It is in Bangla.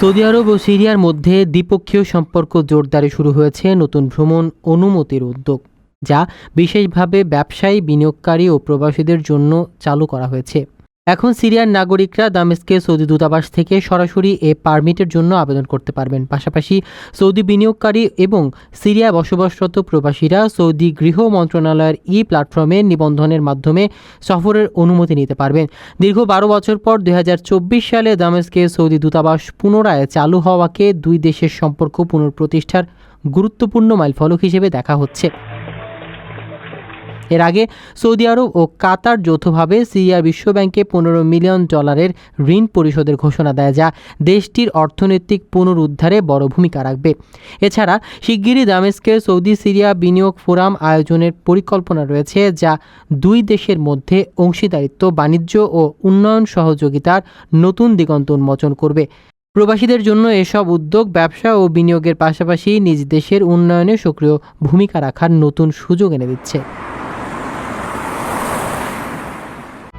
সৌদি আরব ও সিরিয়ার মধ্যে দ্বিপক্ষীয় সম্পর্ক জোরদারে শুরু হয়েছে নতুন ভ্রমণ অনুমতির উদ্যোগ, যা বিশেষভাবে ব্যবসায়ী, বিনিয়োগকারী ও প্রবাসীদের জন্য চালু করা হয়েছে। এখন সিরিয়ার নাগরিকরা দামেস্কে সৌদি দূতাবাস থেকে সরাসরি এ পারমিটের জন্য আবেদন করতে পারবেন। পাশাপাশি সৌদি বিনিয়োগকারী এবং সিরিয়ায় বসবাসরত প্রবাসীরা সৌদি গৃহ মন্ত্রণালয়ের ই প্ল্যাটফর্মে নিবন্ধনের মাধ্যমে সফরের অনুমতি নিতে পারবেন। দীর্ঘ বারো বছর পর দু হাজার চব্বিশ সালে দামেস্কে সৌদি দূতাবাস পুনরায় চালু হওয়াকে দুই দেশের সম্পর্ক পুনঃপ্রতিষ্ঠার গুরুত্বপূর্ণ মাইলফলক হিসেবে দেখা হচ্ছে। এর আগে সৌদি আরব ও কাতার যৌথভাবে সিরিয়া বিশ্বব্যাংকে পনেরো মিলিয়ন ডলারের ঋণ পরিশোধের ঘোষণা দেয়, যা দেশটির অর্থনৈতিক পুনরুদ্ধারে বড় ভূমিকা রাখবে। এছাড়া শিগগিরই দামেস্কে সৌদি সিরিয়া বিনিয়োগ ফোরাম আয়োজনের পরিকল্পনা রয়েছে, যা দুই দেশের মধ্যে অংশীদারিত্ব, বাণিজ্য ও উন্নয়ন সহযোগিতার নতুন দিগন্ত উন্মোচন করবে। প্রবাসীদের জন্য এসব উদ্যোগ ব্যবসা ও বিনিয়োগের পাশাপাশি নিজ দেশের উন্নয়নে সক্রিয় ভূমিকা রাখার নতুন সুযোগ এনে দিচ্ছে।